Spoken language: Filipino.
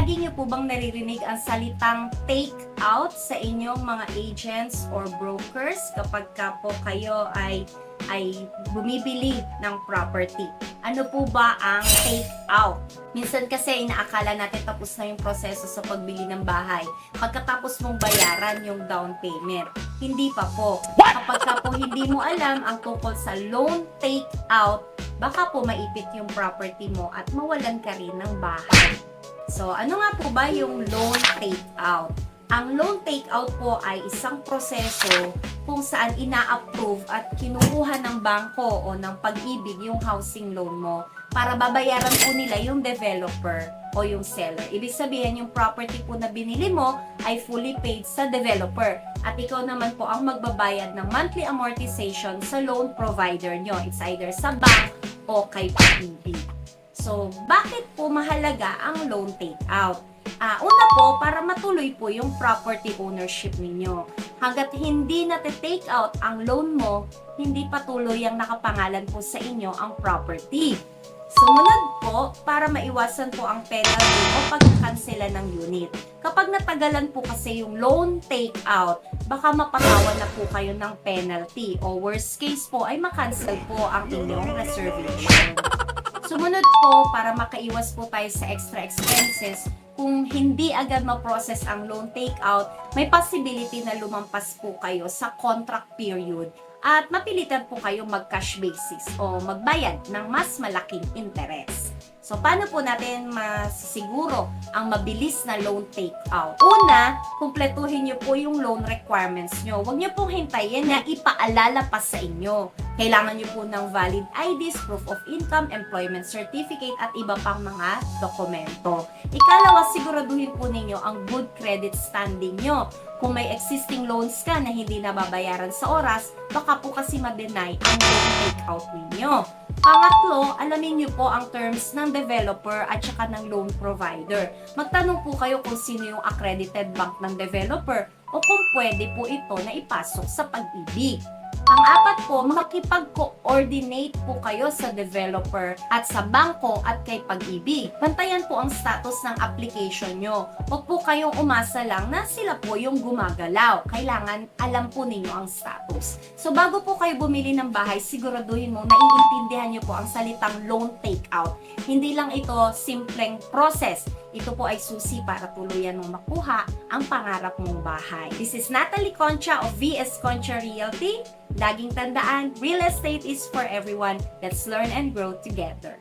Lagi niyo po bang naririnig ang salitang take out sa inyong mga agents or brokers kapag ka po kayo ay ay bumibili ng property? Ano po ba ang take out? Minsan kasi inaakala natin tapos na yung proseso sa pagbili ng bahay. Pagkatapos mong bayaran yung down payment. Hindi pa po. Kapag ka po hindi mo alam ang tungkol sa loan take out, baka po maipit yung property mo at mawalan ka rin ng bahay. So, ano nga po ba yung loan take out? Ang loan take out po ay isang proseso kung saan ina-approve at kinukuha ng bangko o ng pag-ibig yung housing loan mo para babayaran po nila yung developer o yung seller. Ibig sabihin, yung property po na binili mo ay fully paid sa developer. At ikaw naman po ang magbabayad ng monthly amortization sa loan provider nyo. It's either sa bank o kay pag-ibig. So, bakit po mahalaga ang loan take out? Ah, una po, para matuloy po yung property ownership ninyo. Hanggat hindi na take out ang loan mo, hindi patuloy ang nakapangalan po sa inyo ang property. Sumunod po, para maiwasan po ang penalty o pagkakansela ng unit. Kapag natagalan po kasi yung loan take out, baka mapatawan na po kayo ng penalty o worst case po ay makancel po ang inyong reservation. Sumunod po, para makaiwas po tayo sa extra expenses, kung hindi agad ma-process ang loan takeout, may possibility na lumampas po kayo sa contract period at mapilitan po kayo mag-cash basis o magbayad ng mas malaking interest. So, paano po natin masisiguro ang mabilis na loan takeout? Una, kumpletuhin niyo po yung loan requirements niyo. Huwag niyo pong hintayin na ipaalala pa sa inyo. Kailangan niyo po ng valid IDs, proof of income, employment certificate, at iba pang mga dokumento. Ikalawa, siguraduhin po ninyo ang good credit standing nyo. Kung may existing loans ka na hindi nababayaran sa oras, baka po kasi ma-deny ang loan takeout ninyo. Pangatlo, alamin niyo po ang terms ng developer at saka ng loan provider. Magtanong po kayo kung sino yung accredited bank ng developer o kung pwede po ito na ipasok sa pag-ibig. Pang-apat po, makikipag-coordinate po kayo sa developer at sa bangko at kay pag-ibig. Bantayan po ang status ng application nyo. Huwag po kayong umasa lang na sila po yung gumagalaw. Kailangan alam po ninyo ang status. So bago po kayo bumili ng bahay, siguraduhin mo naiintindihan nyo po ang salitang loan takeout. Hindi lang ito simpleng process. Ito po ay susi para tuluyan mong makuha ang pangarap mong bahay. This is Natalie Concha of VS Concha Realty. Laging tandaan, real estate is for everyone. Let's learn and grow together.